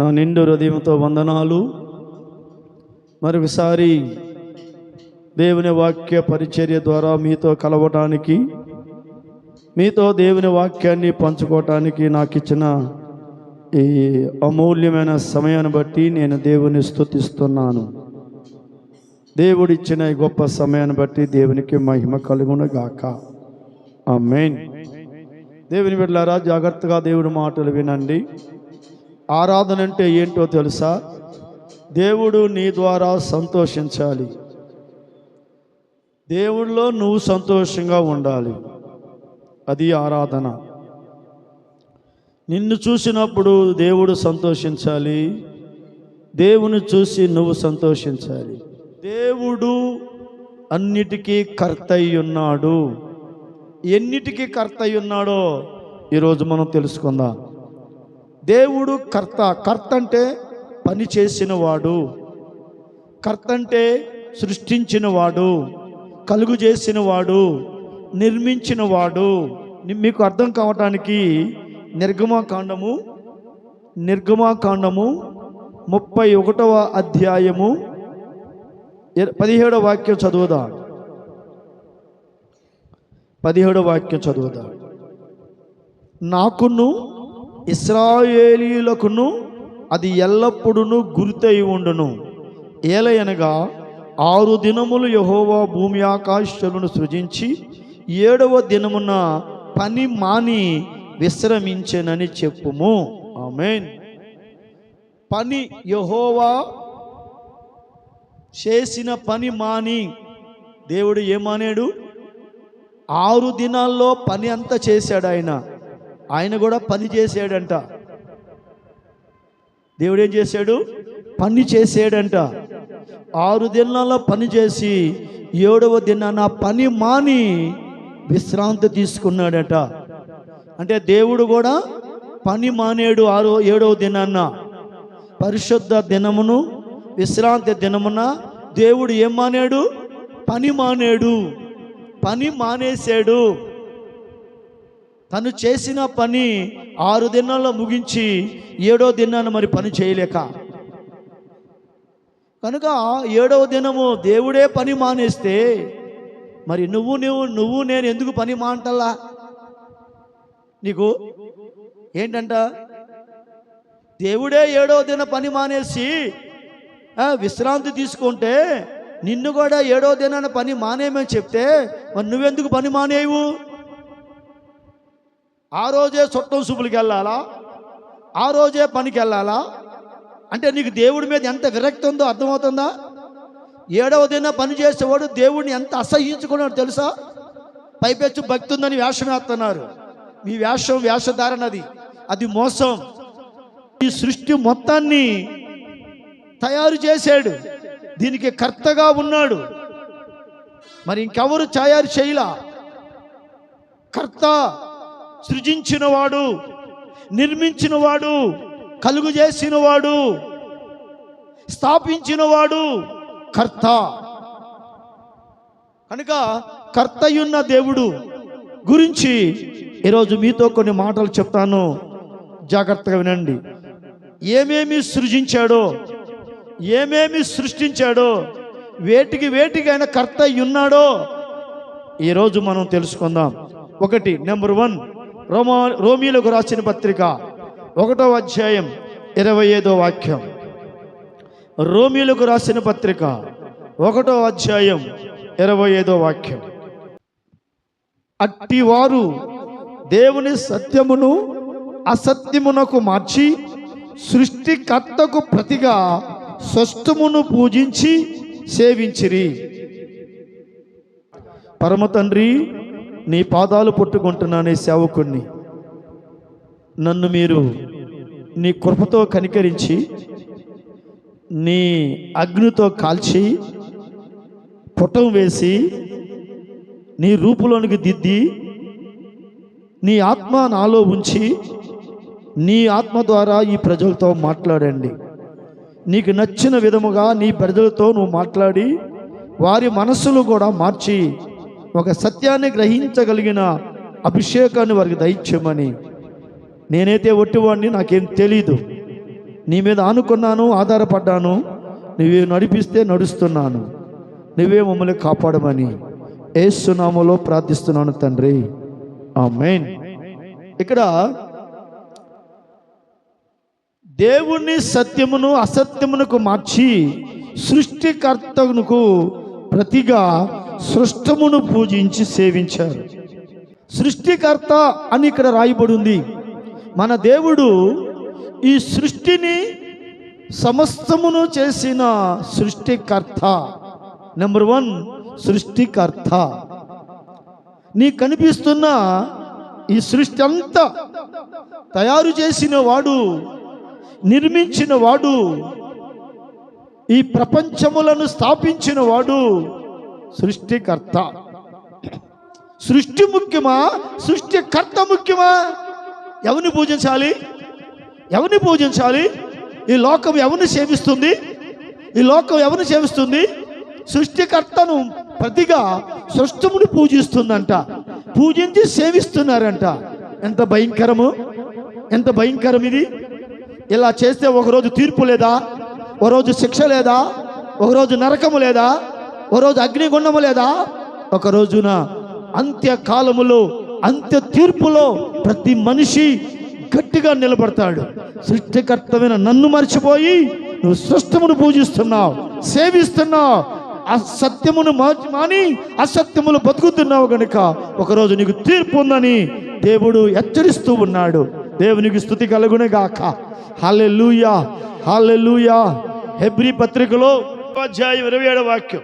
నా నిండు హృదయంతో వందనాలు. మరొకసారి దేవుని వాక్య పరిచర్య ద్వారా మీతో కలవటానికి మీతో దేవుని వాక్యాన్ని పంచుకోవటానికి నాకు ఇచ్చిన ఈ అమూల్యమైన సమయాన్ని బట్టి నేను దేవుని స్థుతిస్తున్నాను దేవుడిచ్చిన ఈ గొప్ప సమయాన్ని బట్టి దేవునికి మహిమ కలుగును గాక ఆ మెయిన్ దేవుని బిడ్డారా జాగ్రత్తగా దేవుడి మాటలు వినండి. ఆరాధన అంటే ఏంటో తెలుసా? దేవుడు నీ ద్వారా సంతోషించాలి. దేవుడిలో నువ్వు సంతోషంగా ఉండాలి. అది ఆరాధన. నిన్ను చూసినప్పుడు దేవుడు సంతోషించాలి. దేవుని చూసి నువ్వు సంతోషించాలి. దేవుడు అన్నిటికీ కర్త ఉన్నాడు. ఎన్నిటికీ కర్త ఉన్నాడో ఈరోజు మనం తెలుసుకుందాం. దేవుడు కర్త కర్త అంటే పని చేసినవాడు. కర్త అంటే సృష్టించినవాడు కలుగు చేసినవాడు నిర్మించినవాడు. మీకు అర్థం కావటానికి నిర్గమాకాండము నిర్గమాకాండము ముప్పై ఒకటవ అధ్యాయము పదిహేడవ వాక్యం చదువుదా. పదిహేడవ వాక్యం చదువుదా. నాకును ఇస్రాయేలీలకును అది ఎల్లప్పుడూ గుర్తయి ఉండును ఏలయనగా ఆరు దినములు యహోవా భూమి ఆకాశాలను సృజించి ఏడవ దినమున పని మాని విశ్రమించెనని చెప్పుము. ఆమెన్. పని యహోవా చేసిన పని మాని దేవుడు ఏమనేడు ఆరు దినాల్లో పని అంతా చేశాడు ఆయన. ఆయన కూడా పని చేసాడంట. దేవుడు ఏం చేశాడు? పని చేసాడంట. ఆరు దినాల్లో పని చేసి ఏడవ దినాన పని మాని విశ్రాంతి తీసుకున్నాడట. అంటే దేవుడు కూడా పని మానేడు ఆరో ఏడవ దినాన్న పరిశుద్ధ దినమును విశ్రాంతి దినమున దేవుడు ఏం మానేడు? పని మానేడు. పని మానేశాడు. తను చేసిన పని ఆరు దినాల్లో ముగించి ఏడో దినాన మరి పని చేయలేక. కనుక ఏడవ దినము దేవుడే పని మానేస్తే మరి నువ్వు నువ్వు నువ్వు నేను ఎందుకు పని మాంటల్లా? నీకు ఏంటంట? దేవుడే ఏడవ దిన పని మానేసి విశ్రాంతి తీసుకుంటే నిన్ను కూడా ఏడవ దినాన పని మానేయమని చెప్తే మరి నువ్వెందుకు పని మానేవు ఆ రోజే చుట్టం శుభులకి వెళ్ళాలా? ఆ రోజే పనికి వెళ్ళాలా? అంటే నీకు దేవుడి మీద ఎంత విరక్తి ఉందో అర్థమవుతుందా? ఏడవ దిన పని చేసేవాడు దేవుడిని ఎంత అసహ్యించుకున్నాడు తెలుసా? పైపెచ్చు భక్తి ఉందని వేషం వేస్తున్నారు. మీ వేషం వేషధారణది అది మోసం. ఈ సృష్టి మొత్తాన్ని తయారు చేశాడు. దీనికి కర్తగా ఉన్నాడు. మరి ఇంకెవరు తయారు చేయలా? కర్త సృజించినవాడు నిర్మించినవాడు కలుగు చేసినవాడు స్థాపించినవాడు కర్త. కనుక కర్తయున్న దేవుడు గురించి ఈరోజు మీతో కొన్ని మాటలు చెప్తాను. జాగ్రత్తగా వినండి. ఏమేమి సృజించాడో ఏమేమి సృష్టించాడో వేటికి వేటికి ఆయన కర్త ఉన్నాడో ఈరోజు మనం తెలుసుకుందాం. ఒకటి నెంబర్ వన్ రోమా రోమీలకు రాసిన పత్రిక ఒకటో అధ్యాయం ఇరవై ఐదో వాక్యం. రోమీలకు రాసిన పత్రిక ఒకటో అధ్యాయం ఇరవై ఐదో వాక్యం. అట్టివారు దేవుని సత్యమును అసత్యమునకు మార్చి సృష్టికర్తకు ప్రతిగా స్వస్థమును పూజించి సేవించిరి. పరమ తండ్రి నీ పాదాలు పట్టుకుంటున్నానే సేవకుణ్ణి. నన్ను మీరు నీ కృపతో కనికరించి నీ అగ్నితో కాల్చి పుటం వేసి నీ రూపులోనికి దిద్ది నీ ఆత్మ నాలో ఉంచి నీ ఆత్మ ద్వారా ఈ ప్రజలతో మాట్లాడండి. నీకు నచ్చిన విధముగా నీ ప్రజలతో నువ్వు మాట్లాడి వారి మనస్సులు కూడా మార్చి ఒక సత్యాన్ని గ్రహించగలిగిన అభిషేకాన్ని వారికి దయచేయమని. నేనైతే ఒట్టివాడిని నాకేం తెలీదు. నీ మీద ఆనుకున్నాను ఆధారపడ్డాను నువ్వే నడిపిస్తే నడుస్తున్నాను. నువ్వే మమ్మల్ని కాపాడమని ఏసునామలో ప్రార్థిస్తున్నాను తండ్రి. ఆ మెయిన్ ఇక్కడ దేవుని సత్యమును అసత్యమునకు మార్చి సృష్టికర్తకు ప్రతిగా సృష్టమును పూజించి సేవించారు. సృష్టికర్త అని ఇక్కడ రాయబడింది. మన దేవుడు ఈ సృష్టిని సమస్తమును చేసిన సృష్టికర్త. నెంబర్ వన్ సృష్టికర్త. నీ కనిపిస్తున్న ఈ సృష్టి అంతా తయారు చేసిన వాడు నిర్మించిన వాడు ఈ ప్రపంచములను స్థాపించిన వాడు సృష్టికర్త. సృష్టి ముఖ్యమా? సృష్టికర్త ముఖ్యమా? ఎవరిని పూజించాలి? ఎవరిని పూజించాలి? ఈ లోకం ఎవరిని సేవిస్తుంది? ఈ లోకం ఎవరిని సేవిస్తుంది? సృష్టికర్తను ప్రతిగా సృష్టమును పూజిస్తుందంట. పూజించి సేవిస్తున్నారంట. ఎంత భయంకరము? ఎంత భయంకరం ఇది? ఇలా చేస్తే ఒకరోజు తీర్పు లేదా? ఒకరోజు శిక్ష లేదా? ఒకరోజు నరకము లేదా? ఒకరోజు అగ్నిగుండము లేదా? ఒక రోజున అంత్యకాలములో అంత్య తీర్పులో ప్రతి మనిషి గట్టిగా నిలబడతాడు. సృష్టికర్తమైన నన్ను మర్చిపోయి నువ్వు సృష్టమును పూజిస్తున్నావు సేవిస్తున్నావు. అసత్యమును మార్చి మాని అసత్యములు బతుకుతున్నావు గనుక ఒకరోజు నీకు తీర్పు ఉందని దేవుడు హెచ్చరిస్తూ ఉన్నాడు. దేవునికి స్థుతి కలుగునే గాక. హాలెలుయా హాలెలుయా హెబ్రి పత్రికలో ఉపాధ్యాయ ఇరవై ఏడవ వాక్యం.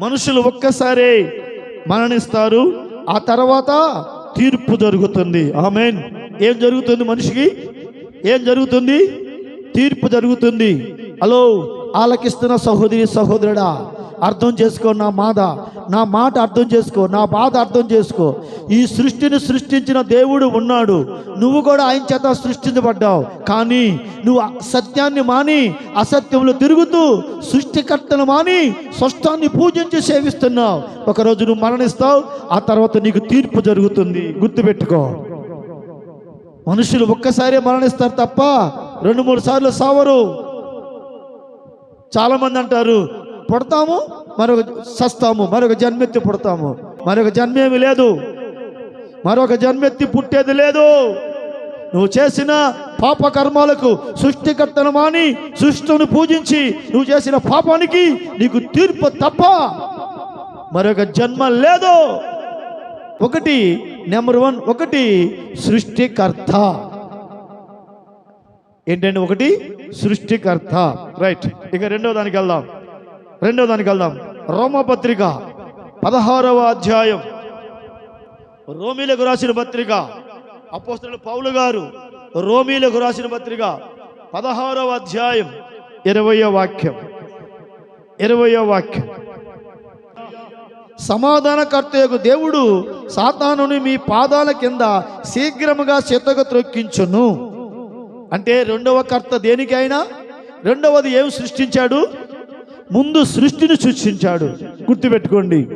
మనుషులు ఒక్కసారే మరణిస్తారు. ఆ తర్వాత తీర్పు జరుగుతుంది. ఆమెన్. ఏం జరుగుతుంది మనిషికి? ఏం జరుగుతుంది? తీర్పు జరుగుతుంది. హలో ఆలకిస్తున్న సహోదరి సహోదరుడా అర్థం చేసుకో నా బాధ నా మాట అర్థం చేసుకో. నా బాధ అర్థం చేసుకో. ఈ సృష్టిని సృష్టించిన దేవుడు ఉన్నాడు. నువ్వు కూడా ఆయన చేత సృష్టించబడ్డావు. కానీ నువ్వు సత్యాన్ని మాని అసత్యంలో తిరుగుతూ సృష్టికర్తను మాని స్పష్టాన్ని పూజించి సేవిస్తున్నావు. ఒకరోజు నువ్వు మరణిస్తావు. ఆ తర్వాత నీకు తీర్పు జరుగుతుంది. గుర్తుపెట్టుకో. మనుషులు ఒక్కసారే మరణిస్తారు తప్ప రెండు మూడు సార్లు సావరు. చాలామంది అంటారు పుడతాము మరొక సస్తాము మరొక జన్మెత్తి పుడతాము. మరొక జన్మేమి లేదు. మరొక జన్మెత్తి పుట్టేది లేదు. నువ్వు చేసిన పాప కర్మాలకు సృష్టికర్తను మాని సృష్టిని పూజించి నువ్వు చేసిన పాపానికి నీకు తీర్పు తప్ప మరొక జన్మ లేదు. ఒకటి నెంబర్ వన్ ఒకటి సృష్టికర్త. ఏంటంటే ఒకటి? సృష్టికర్త. రైట్. ఇక రెండో దానికి వెళ్దాం. రెండో దానికి వెళ్దాం. రోమపత్రిక పదహారవ అధ్యాయం. రోమిలకు రాసిన పత్రిక అపోస్తులు పౌలు గారు రోమిలకు రాసిన పత్రిక పదహారవ అధ్యాయం ఇరవయో వాక్యం. ఇరవయో వాక్యం. సమాధానకర్త యొక్క దేవుడు సాతానుని మీ పాదాల కింద శీఘ్రముగా చిత్తగ త్రొక్కించును. అంటే రెండవ కర్త దేనికైనా? రెండవది ఏం సృష్టించాడు? ముందు సృష్టిని సృష్టించాడు. గుర్తుపెట్టుకోండి.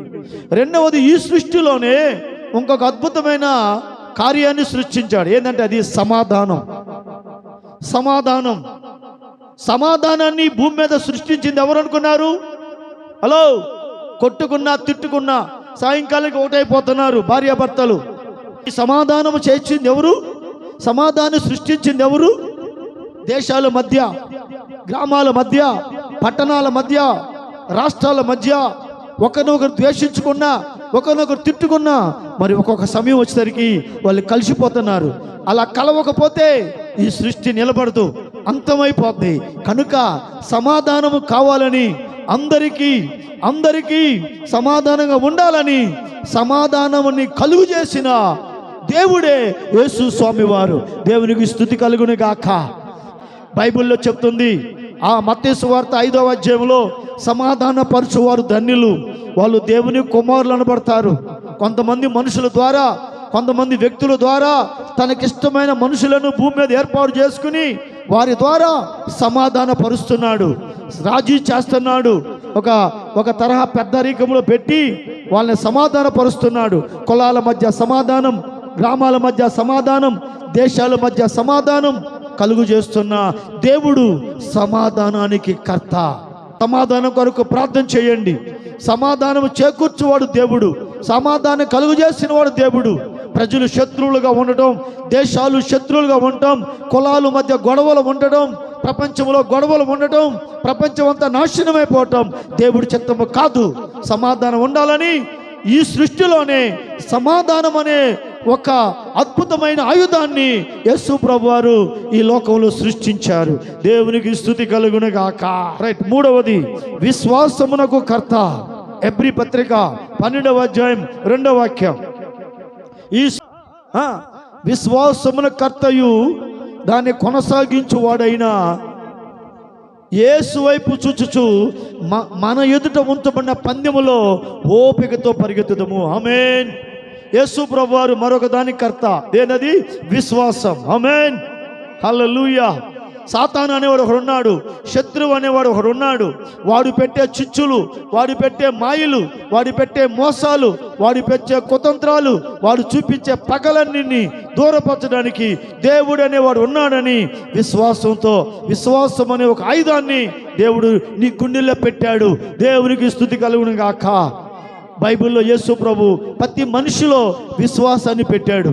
రెండవది ఈ సృష్టిలోనే ఇంకొక అద్భుతమైన కార్యాన్ని సృష్టించాడు. ఏంటంటే అది సమాధానం. సమాధానం. సమాధానాన్ని భూమి మీద సృష్టించింది ఎవరు అనుకున్నారు? హలో? కొట్టుకున్నా తిట్టుకున్నా సాయంకాలానికి ఒకటైపోతున్నారు భార్యాభర్తలు. ఈ సమాధానం చేర్చింది ఎవరు? సమాధానం సృష్టించింది ఎవరు? దేశాల మధ్య గ్రామాల మధ్య పట్టణాల మధ్య రాష్ట్రాల మధ్య ఒకరినొకరు ద్వేషించుకున్నా ఒకరినొకరు తిట్టుకున్నా మరి ఒక్కొక్క సమయం వచ్చేసరికి వాళ్ళు కలిసిపోతున్నారు. అలా కలవకపోతే ఈ సృష్టి నిలబడదు అంతమైపోద్ది. కనుక సమాధానము కావాలని అందరికీ అందరికీ సమాధానంగా ఉండాలని సమాధానముని కలుగు చేసిన దేవుడే యేసు స్వామివారు. దేవునికి స్థుతి కలుగుని గాక బైబిల్లో చెప్తుంది. ఆ మత్తేసు వార్త ఐదవ అధ్యాయంలో సమాధాన పరచువారు ధన్యులు. వాళ్ళు దేవుని కుమారులు అనబడతారు. కొంతమంది మనుషుల ద్వారా కొంతమంది వ్యక్తుల ద్వారా తనకిష్టమైన మనుషులను భూమి మీద ఏర్పాటు చేసుకుని వారి ద్వారా సమాధాన పరుస్తున్నాడు. రాజీ చేస్తున్నాడు. ఒక ఒక తరహా పెద్దరికంలో పెట్టి వాళ్ళని సమాధాన పరుస్తున్నాడు. కులాల మధ్య సమాధానం గ్రామాల మధ్య సమాధానం దేశాల మధ్య సమాధానం కలుగు చేస్తున్న దేవుడు సమాధానానికి కర్త. సమాధానం కొరకు ప్రార్థన చేయండి. సమాధానం చేకూర్చువాడు దేవుడు. సమాధానం కలుగు చేసిన వాడు దేవుడు. ప్రజలు శత్రువులుగా ఉండటం దేశాలు శత్రువులుగా ఉండటం కులాల మధ్య గొడవలు ఉండటం ప్రపంచంలో గొడవలు ఉండటం ప్రపంచం అంతా నాశనమైపోవటం దేవుడి చిత్తము కాదు. సమాధానం ఉండాలని ఈ సృష్టిలోనే సమాధానం అనే ఒక అద్భుతమైన ఆయుధాన్ని యేసు ప్రభు వారు ఈ లోకంలో సృష్టించారు. దేవునికి స్థుతి కలుగునుగాక. రైట్ మూడవది విశ్వాసమునకు కర్త. ఎబ్రి పత్రిక పన్నెండవ అధ్యాయం రెండవ వాక్యం. ఈ విశ్వాసమున కర్తయు దాన్ని కొనసాగించు వాడైనా యేసు వైపు చూచుచు మ- మన ఎదుట ఉంచబడిన పందెములో ఓపికతో పరిగెత్తుదము. ఆమెన్. యేసు ప్రభువారు మరొక దాని కర్త. దేనది? విశ్వాసం. ఆమేన్. హల్లెలూయా. సాతాను అనేవాడు ఒకడు ఉన్నాడు శత్రువు అనేవాడు ఒకడు ఉన్నాడు వాడు పెట్టే చిచ్చులు వాడు పెట్టే మాయలు వాడు పెట్టే మోసాలు వాడు పెట్టే కుతంత్రాలు వాడు చూపించే పగలన్నీ దూరపరచడానికి దేవుడు అనేవాడు ఉన్నాడని విశ్వాసంతో విశ్వాసం అనే ఒక ఆయుధాన్ని దేవుడు నీ గుండెల్లో పెట్టాడు. దేవునికి స్థుతి కలుగును గాక బైబిల్లో యేసు ప్రభు ప్రతి మనిషిలో విశ్వాసాన్ని పెట్టాడు.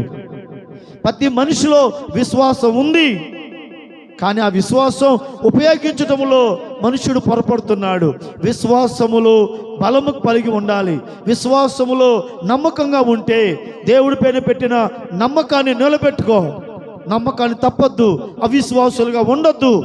ప్రతి మనిషిలో విశ్వాసం ఉంది. కానీ ఆ విశ్వాసం ఉపయోగించటంలో మనుషుడు పొరపడుతున్నాడు. విశ్వాసములో బలము కలిగి ఉండాలి. విశ్వాసములో నమ్మకంగా ఉంటే దేవుడి పైన పెట్టిన నమ్మకాన్ని నిలబెట్టుకో. నమ్మకాన్ని తప్పద్దు. అవిశ్వాసులుగా ఉండొద్దు.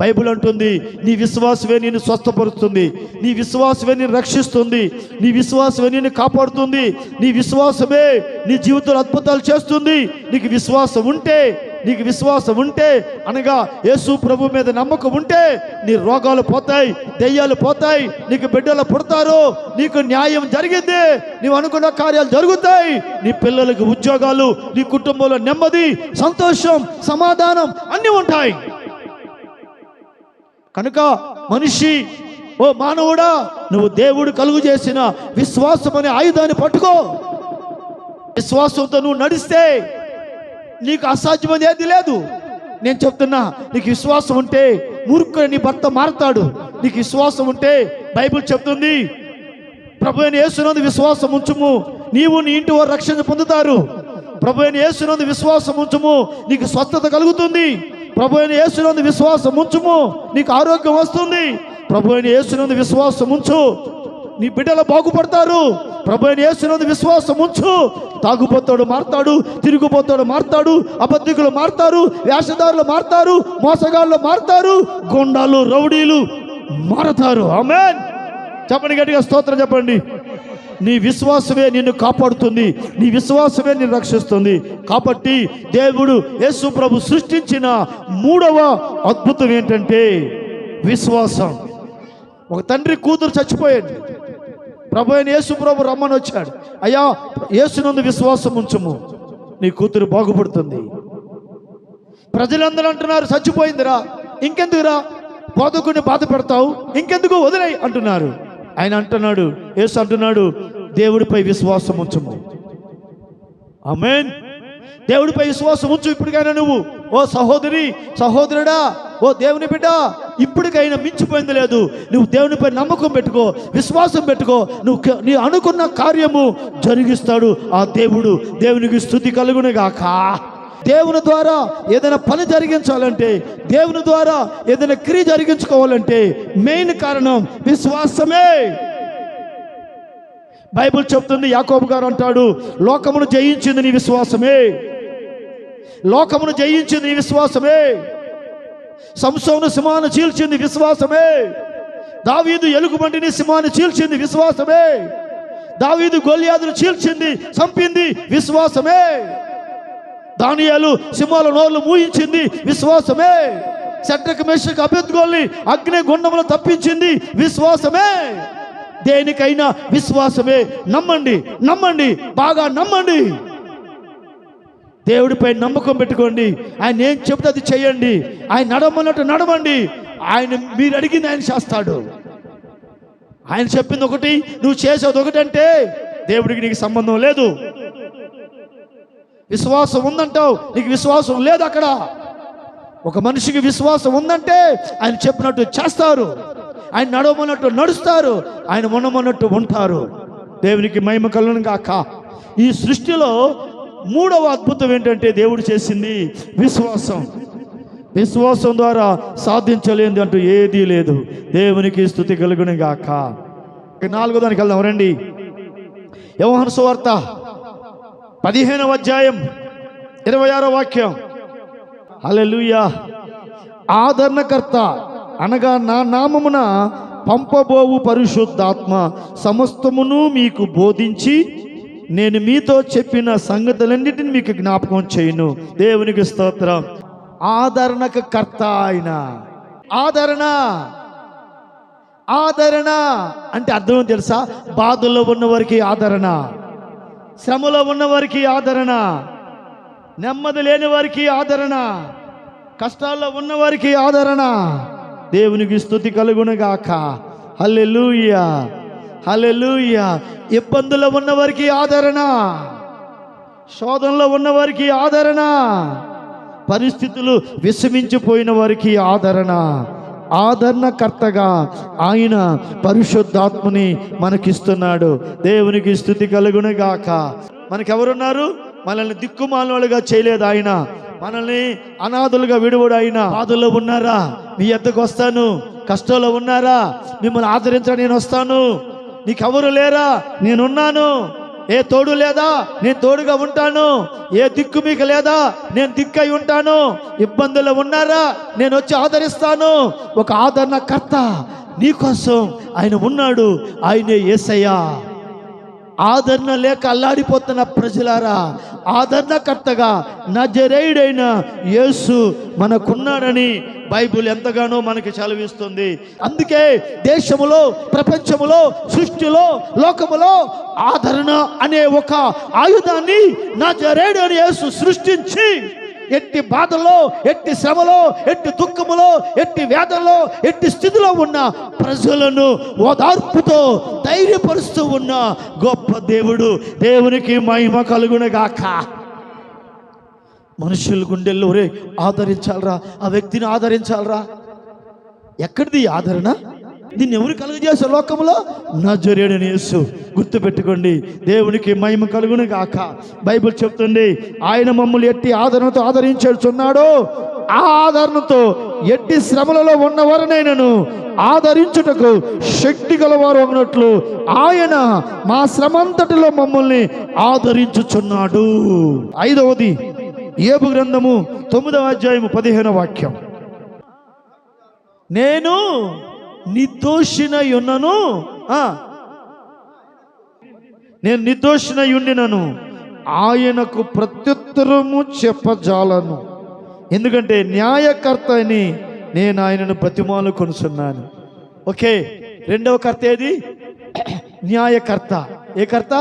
బైబిల్ అంటుంది నీ విశ్వాసమే నిన్ను స్వస్థపరుస్తుంది నీ విశ్వాసమే నిన్ను రక్షిస్తుంది నీ విశ్వాసమే నిన్ను కాపాడుతుంది నీ విశ్వాసమే నీ జీవితంలో అద్భుతాలు చేస్తుంది నీకు విశ్వాసం ఉంటే నీకు విశ్వాసం ఉంటే అనగా యేసు ప్రభు మీద నమ్మకం ఉంటే నీ రోగాలు పోతాయి దెయ్యాలు పోతాయి నీకు బిడ్డలు పుడతారు నీకు న్యాయం జరిగింది నీవు అనుకున్న కార్యాలు జరుగుతాయి నీ పిల్లలకు ఉద్యోగాలు నీ కుటుంబంలో నెమ్మది సంతోషం సమాధానం అన్నీ ఉంటాయి. కనుక మనిషి ఓ మానవుడా నువ్వు దేవుడు కలుగు చేసిన విశ్వాసం అనే ఆయుధాన్ని పట్టుకో. విశ్వాసంతో నువ్వు నడిస్తే నీకు అసాధ్యమని ఏది లేదు. నేను చెప్తున్నా నీకు విశ్వాసం ఉంటే మూర్ఖుడు నీ భర్త మారతాడు. నీకు విశ్వాసం ఉంటే బైబిల్ చెప్తుంది ప్రభు అయిన యేసునందు విశ్వాసం ఉంచుము. నీవు నీ ఇంటి వారు రక్షణ పొందుతారు. ప్రభు అయిన యేసునందు విశ్వాసం ఉంచుము. నీకు స్వస్థత కలుగుతుంది. ప్రభు అయిన యేసునందు విశ్వాసం ఉంచుము. నీకు ఆరోగ్యం వస్తుంది. ప్రభు అయిన యేసునందు విశ్వాసం ఉంచు. నీ బిడ్డలు బాగుపడతారు. ప్రభు అయిన యేసునందు విశ్వాసం ఉంచు. తాగుపోతాడు మారతాడు తిరుగుపోతాడు మారతాడు అబద్ధికులు మారుతారు వేషధారులు మారతారు మోసగాళ్ళు మారుతారు గుండాలు రౌడీలు మారతారు. ఆమెన్. చెప్పండి గట్టిగా స్తోత్రం చెప్పండి. నీ విశ్వాసమే నిన్ను కాపాడుతుంది. నీ విశ్వాసమే నిన్ను రక్షిస్తుంది. కాబట్టి దేవుడు యేసు ప్రభు సృష్టించిన మూడవ అద్భుతం ఏంటంటే విశ్వాసం. ఒక తండ్రి కూతురు చచ్చిపోయాడు. ప్రభు అయిన యేసు ప్రభు రమ్మని వచ్చాడు. అయ్యా యేసునందు విశ్వాసం ఉంచము. నీ కూతురు బాగుపడుతుంది. ప్రజలందరూ అంటున్నారు చచ్చిపోయిందిరా ఇంకెందుకురా? బోధకుడిని బాధ పెడతావు ఇంకెందుకు వదిలేయి అంటున్నారు. ఆయన అంటున్నాడు యేసు అంటున్నాడు దేవుడిపై విశ్వాసం ఉంచుము. ఆమెన్. దేవుడిపై విశ్వాసం ఉంచు ఇప్పటికైనా నువ్వు. ఓ సహోదరి సహోదరుడా ఓ దేవుని బిడ్డ ఇప్పటికైనా మించిపోయింది లేదు. నువ్వు దేవునిపై నమ్మకం పెట్టుకో విశ్వాసం పెట్టుకో. నువ్వు నీ అనుకున్న కార్యము జరిగిస్తాడు. ఆ దేవుడు దేవునికి స్థుతి కలుగునుగాక. దేవుని ద్వారా ఏదైనా పని జరిగించాలంటే దేవుని ద్వారా ఏదైనా క్రియ జరిగించుకోవాలంటే మెయిన్ కారణం విశ్వాసమే. బైబిల్ చెప్తుంది యాకోబు గారు అంటాడు లోకమును జయించింది నీ విశ్వాసమే. లోకమును జయించింది నీ విశ్వాసమే. సంసోను సింహాన్ని చీల్చింది విశ్వాసమే. దావీదు ఎలుగుబంటిని సింహాన్ని చీల్చింది విశ్వాసమే. దావీదు గొల్యాదును చీల్చింది చంపింది విశ్వాసమే. దానియాలు సింహాల నోళ్ళు మూయించింది. విశ్వాసమే. శట్రకు మెషకు అభ్యర్థుల్ని అగ్ని గుండములు తప్పించింది. విశ్వాసమే. దేనికైనా విశ్వాసమే. నమ్మండి నమ్మండి బాగా నమ్మండి. దేవుడిపై నమ్మకం పెట్టుకోండి. ఆయన ఏం చెబితే అది చేయండి. ఆయన నడమన్నట్టు నడవండి. ఆయన మీరు అడిగింది ఆయన చేస్తాడు. ఆయన చెప్పింది ఒకటి నువ్వు చేసేది ఒకటంటే దేవుడికి నీకు సంబంధం లేదు. విశ్వాసం ఉందంటావు? నీకు విశ్వాసం లేదు అక్కడ. ఒక మనిషికి విశ్వాసం ఉందంటే ఆయన చెప్పినట్టు చేస్తారు. ఆయన నడవమన్నట్టు నడుస్తారు. ఆయన ఉండమన్నట్టు ఉంటారు. దేవునికి మహిమ కలను కాక ఈ సృష్టిలో మూడవ అద్భుతం ఏంటంటే దేవుడు చేసింది విశ్వాసం. విశ్వాసం ద్వారా సాధించలేనిది అంటూ ఏదీ లేదు. దేవునికి స్థుతి కలుగునిగాక నాలుగో దానికి వెళ్దాం రండి. యవహన్ సువార్త పదిహేనవ అధ్యాయం ఇరవై ఆరో వాక్యం. అలెలుయా ఆదరణకర్త అనగా నా నామమున పంపబోవు పరిశుద్ధాత్మ సమస్తమును మీకు బోధించి నేను మీతో చెప్పిన సంగతులన్నిటిని మీకు జ్ఞాపకం చేయను. దేవునికి స్తోత్రం. ఆదరణకు కర్త ఆయన. ఆదరణ. ఆదరణ. అంటే అర్థం తెలుసా? బాధల్లో ఉన్నవారికి ఆదరణ. శ్రమలో ఉన్నవారికి ఆదరణ నెమ్మది లేని వారికి ఆదరణ కష్టాల్లో ఉన్నవారికి ఆదరణ. దేవునికి స్థుతి కలుగునుగాక. హల్లెలూయా హల్లెలూయా. ఇబ్బందుల్లో ఉన్నవారికి ఆదరణ శోధనలో ఉన్నవారికి ఆదరణ పరిస్థితులు విషమించిపోయిన వారికి ఆదరణ. ఆదరణకర్తగా ఆయన పరిశుద్ధాత్మని మనకిస్తున్నాడు. దేవునికి స్థుతి కలుగునుగాక. మనకెవరున్నారు? మనల్ని దిక్కుమాలవాళ్ళుగా చేయలేదు ఆయన. మనల్ని అనాథులుగా విడువడు ఆయన. బాధల్లో ఉన్నారా? మీ ఎద్దకు వస్తాను. కష్టంలో ఉన్నారా? మిమ్మల్ని ఆదరించడం నేను వస్తాను. నీకెవరు లేరా? నేనున్నాను. ఏ తోడు లేదా? నేను తోడుగా ఉంటాను. ఏ దిక్కు మీకు లేదా? నేను దిక్కై ఉంటాను. ఇబ్బందులు ఉన్నారా? నేను వచ్చి ఆదరిస్తాను. ఒక ఆదరణకర్త నీకోసం ఆయన ఉన్నాడు. ఆయనే ఏసయ్యా. ఆదరణ లేక అల్లాడిపోతున్న ప్రజలారా ఆదరణకర్తగా నజరేయుడైన యేసు మనకున్నాడని బైబిల్ ఎంతగానో మనకి చదివిస్తుంది. అందుకే దేశములో ప్రపంచములో సృష్టిలో లోకములో ఆదరణ అనే ఒక ఆయుధాన్ని నజరేయుడు అని యేసు సృష్టించి ఎట్టి బాధలో ఎట్టి శ్రమలో ఎట్టి దుఃఖములో ఎట్టి వేదనలో ఎట్టి స్థితిలో ఉన్న ప్రజలను ఓదార్పుతో ధైర్యపరుస్తూ ఉన్న గొప్ప దేవుడు దేవునికి మహిమ కలుగునగాక. మనుషుల గుండెల్లో రే ఆదరించాలరా. ఆ వ్యక్తిని ఆదరించాలరా. ఎక్కడిది ఆదరణ? దీన్ని ఎవరు కలుగజేసే లోకంలో? నజరేడని యేసు. గుర్తుపెట్టుకోండి దేవునికి మహిమ కలుగును గాక. బైబిల్ చెప్తుంది ఆయన మమ్మల్ని ఎట్టి ఆదరణతో ఆదరించున్నాడో ఆ ఆదరణతో ఎట్టి శ్రమలలో ఉన్నవారనైనను ఆదరించుటకు శక్తి గలవారు అన్నట్లు ఆయన మా శ్రమంతటిలో మమ్మల్ని ఆదరించుచున్నాడు. ఐదవది ఏబు గ్రంథము తొమ్మిదవ అధ్యాయము పదిహేను వాక్యం. నేను నిర్దోషినయున్నను నేను నిర్దోషినయుండినను ఆయనకు ప్రత్యుత్తరము చెప్పజాలను. ఎందుకంటే న్యాయకర్త అని నేను ఆయనను బతిమాలు కొనుసున్నాను ఓకే రెండవ కర్త ఏది? న్యాయకర్త. ఏ కర్త?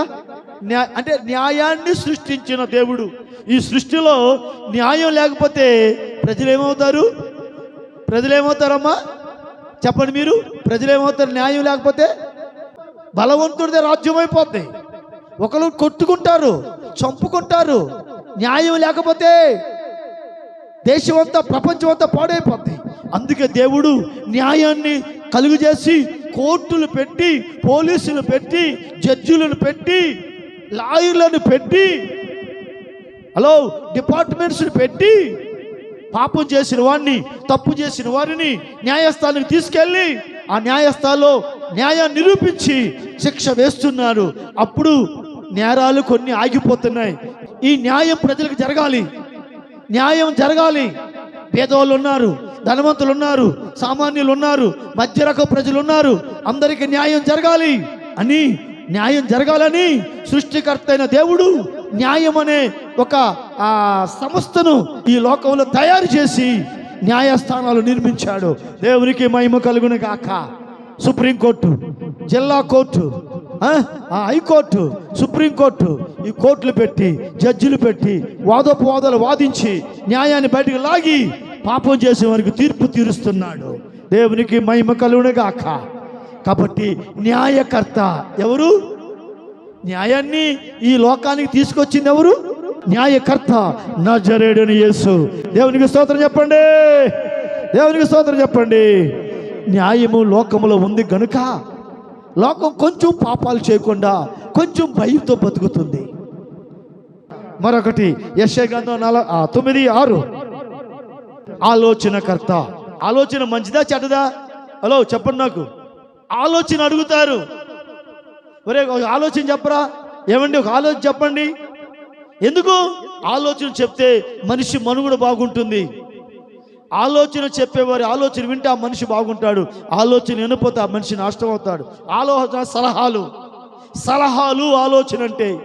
న్యాయ అంటే న్యాయాన్ని సృష్టించిన దేవుడు. ఈ సృష్టిలో న్యాయం లేకపోతే ప్రజలు ఏమవుతారు ప్రజలు ఏమవుతారమ్మా చెప్పండి మీరు ప్రజలు ఏమవుతారు? న్యాయం లేకపోతే బలవంతుడిదే రాజ్యం అయిపోద్ది ఒకరు కొట్టుకుంటారు చంపుకుంటారు న్యాయం లేకపోతే దేశం అంతా ప్రపంచం అంతా పాడైపోద్ది. అందుకే దేవుడు న్యాయాన్ని కలుగు చేసి కోర్టులు పెట్టి పోలీసులు పెట్టి జడ్జిలను పెట్టి లాయర్లను పెట్టి హలో డిపార్ట్మెంట్స్ని పెట్టి పాపం చేసిన వారిని తప్పు చేసిన వారిని న్యాయస్థానానికి తీసుకెళ్ళి ఆ న్యాయస్థానంలో న్యాయాన్ని నిరూపించి శిక్ష వేస్తున్నారు. అప్పుడు నేరాలు కొన్ని ఆగిపోతున్నాయి. ఈ న్యాయం ప్రజలకు జరగాలి. న్యాయం జరగాలి. పేదవాళ్ళు ఉన్నారు ధనవంతులు ఉన్నారు సామాన్యులు ఉన్నారు మధ్యరక ప్రజలు ఉన్నారు. అందరికీ న్యాయం జరగాలి అని న్యాయం జరగాలని సృష్టికర్త అయిన దేవుడు న్యాయం అనే ఒక ఆ సంస్థను ఈ లోకంలో తయారు చేసి న్యాయస్థానాలు నిర్మించాడు. దేవునికి మహిమ కలుగును గాక. సుప్రీంకోర్టు జిల్లా కోర్టు ఆ, హైకోర్టు సుప్రీంకోర్టు ఈ కోర్టులు పెట్టి జడ్జిలు పెట్టి వాదోపవాదాలు వాదించి న్యాయాన్ని బయటకు లాగి పాపం చేసే వారికి తీర్పు తీరుస్తున్నాడు. దేవునికి మహిమ కలుగునగాక కాబట్టి న్యాయకర్త ఎవరు? న్యాయాన్ని ఈ లోకానికి తీసుకొచ్చింది ఎవరు? న్యాయకర్త నజరేడని యేసు. దేవునికి స్తోత్రం చెప్పండి. దేవునికి స్తోత్రం చెప్పండి. న్యాయము లోకములో ఉంది గనుక లోకం కొంచెం పాపాలు చేయకుండా కొంచెం భయంతో బతుకుతుంది. మరొకటి యశగంధం గ్రంథం నల తొమ్మిది ఆరు. ఆలోచనకర్త. ఆలోచన మంచిదా చెడ్డదా? హలో చెప్పండి నాకు. ఆలోచన అడుగుతారు. ఒరే ఒక ఆలోచన చెప్పరా? ఏమండి ఒక ఆలోచన చెప్పండి. ఎందుకు? ఆలోచన చెప్తే మనిషి మనుగడ బాగుంటుంది. ఆలోచన చెప్పేవారి ఆలోచన వింటే ఆ మనిషి బాగుంటాడు. ఆలోచన వినపోతే ఆ మనిషి నాశనం అవుతాడు. ఆలోచన సలహాలు. సలహాలు ఆలోచన అంటే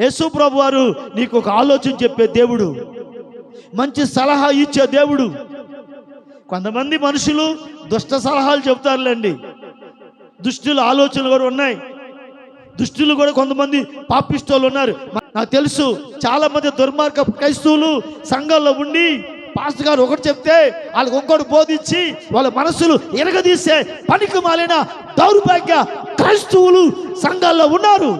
యేసు ప్రభు వారు నీకు ఒక ఆలోచన చెప్పే దేవుడు. మంచి సలహా ఇచ్చే దేవుడు. కొంతమంది మనుషులు దుష్ట సలహాలు చెప్తారులేండి దుష్టుల ఆలోచనలు కూడా ఉన్నాయి. దుష్టులు కూడా కొంతమంది పాపిస్తోళ్ళు ఉన్నారు. నాకు తెలుసు చాలా మంది దుర్మార్గ క్రైస్తవులు సంఘంలో ఉండి పాస్టర్ గారు ఒకటి చెప్తే వాళ్ళకి ఇంకోటి బోధించి వాళ్ళ మనసులు ఎరగదీసే పనికి మాలిన దౌర్భాగ్య క్రైస్తవులు సంఘాల్లో ఉన్నారు.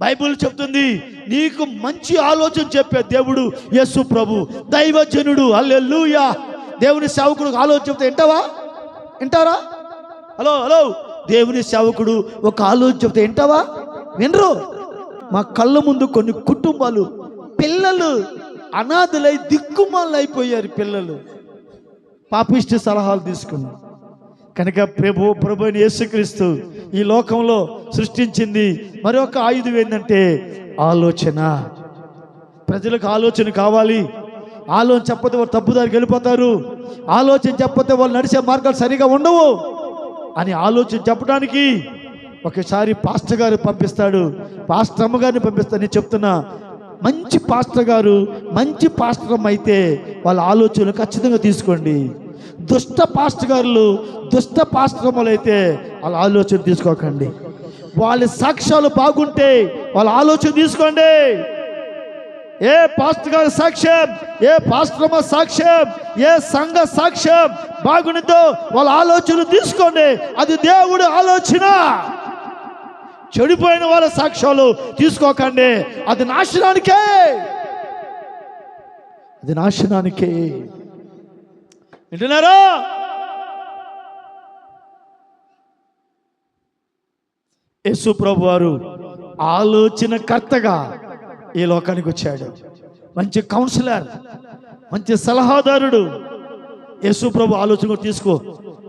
బైబిల్ చెప్తుంది నీకు మంచి ఆలోచన చెప్పే దేవుడు యేసు ప్రభు దైవజనుడు అల్లెల్లుయా దేవుని సేవకుడు ఆలోచన చెప్తే వింటావా? వింటారా? Hello hello. దేవుని సేవకుడు ఒక ఆలోచన చెప్తే వింటావా? వినరు. మా కళ్ళ ముందు కొన్ని కుటుంబాలు పిల్లలు అనాథలై దిక్కుమాలు అయిపోయారు పిల్లలు. పాపిష్టి సలహాలు తీసుకుని కనుక ప్రభు ప్రభు అయిన యేసుక్రీస్తు ఈ లోకంలో సృష్టించింది మరొక ఆయుధం ఏంటంటే ఆలోచన. ప్రజలకు ఆలోచన కావాలి. ఆలోచన చెప్పతే వాళ్ళు తప్పుదారికి వెళ్ళిపోతారు. ఆలోచన చెప్పతే వాళ్ళు నడిచే మార్గాలు సరిగా ఉండవు. అని ఆలోచన చెప్పడానికి ఒకసారి పాస్టర్ గారు పంపిస్తాడు. పాస్టర్ అమ్మగారిని పంపిస్తాను నేను చెప్తున్నా మంచి పాస్టర్ గారు మంచి పాస్టర్ అయితే వాళ్ళ ఆలోచనలు ఖచ్చితంగా తీసుకోండి. దుష్ట పాస్టర్ గారులు దుష్ట పాస్టర్ములు అయితే వాళ్ళ ఆలోచన తీసుకోకండి. వాళ్ళ సాక్ష్యాలు బాగుంటే వాళ్ళ ఆలోచన తీసుకోండి. ఏ పాస్టర్ గారి సాక్ష్యం ఏ పాస్టర్మ సాక్ష్యం ఏ సంఘ సాక్ష్యం బాగుందో వాళ్ళ ఆలోచన తీసుకోండి. అది దేవుడి ఆలోచన. చెడిపోయిన వాళ్ళ సాక్ష్యాలు తీసుకోకండి. అది నాశనానికే. అది నాశనానికే. వింటున్నారా? యేసు ప్రభు వారు ఆలోచనకర్తగా ఈ లోకానికి వచ్చాడు. మంచి కౌన్సిలర్ మంచి సలహాదారుడు. యేసు ప్రభు ఆలోచన తీసుకో.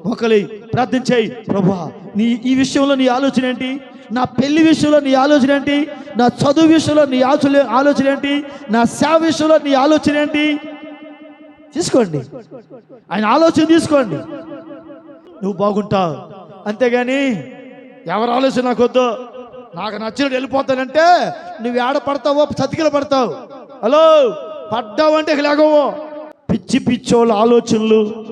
ఒకరి ప్రార్థించాయి ప్రభు నీ ఈ విషయంలో నీ ఆలోచన ఏంటి? నా పెళ్ళి విషయంలో నీ ఆలోచన ఏంటి? నా చదువు విషయంలో నీ ఆలోచన ఆలోచన ఏంటి? నా సేవ విషయంలో నీ ఆలోచన ఏంటి? తీసుకోండి. ఆయన ఆలోచన తీసుకోండి. నువ్వు బాగుంటావు. అంతేగాని ఎవరు ఆలోచన నాకు వద్దు. నాకు నచ్చినట్టు వెళ్ళిపోతానంటే నువ్వు ఏడ పడతావో చతికిల పడతావు. హలో? పడ్డావంటే లేకవో. పిచ్చి పిచ్చోళ్ళ ఆలోచనలు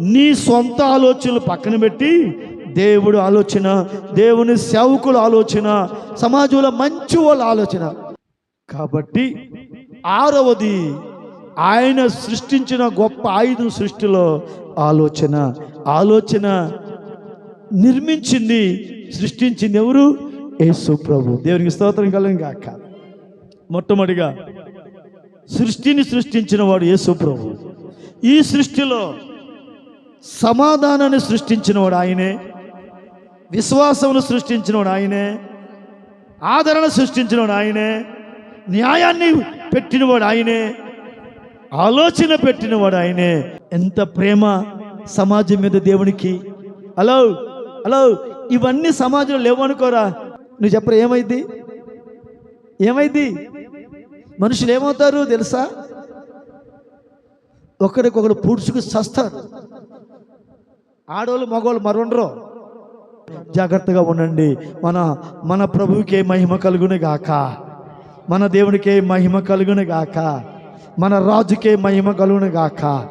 నీ సొంత ఆలోచనలు పక్కన పెట్టి దేవుడు ఆలోచన దేవుని సేవకుల ఆలోచన సమాజంలో మంచి వాళ్ళ ఆలోచన. కాబట్టి ఆరవది ఆయన సృష్టించిన గొప్ప ఆయుధం సృష్టిలో ఆలోచన. ఆలోచన నిర్మించింది సృష్టించింది ఎవరు? యేసు ప్రభు. దేవునికి స్తోత్రం కలం కాక మొట్టమొదటిగా సృష్టిని సృష్టించిన వాడు యేసు ప్రభు. ఈ సృష్టిలో సమాధానాన్ని సృష్టించినవాడు ఆయనే. విశ్వాసమును సృష్టించినవాడు ఆయనే. ఆదరణ సృష్టించినవాడు ఆయనే. న్యాయాన్ని పెట్టినవాడు ఆయనే. ఆలోచన పెట్టినవాడు ఆయనే. ఎంత ప్రేమ సమాజం మీద దేవునికి. హలో హలో ఇవన్నీ సమాజంలో లేవనుకోరా. నువ్వు చెప్పరా ఏమైంది? ఏమైంది? మనుషులు ఏమవుతారు తెలుసా? ఒకరికొకరు పూడ్చుకు సస్తారు ఆడవాళ్ళు మగవాళ్ళు మరుండరు. జాగ్రత్తగా ఉండండి. మన మన ప్రభువుకే మహిమ కలుగును గాక. మన దేవునికే మహిమ కలుగును గాక. మన రాజుకే మహిమ కలుగును గాక.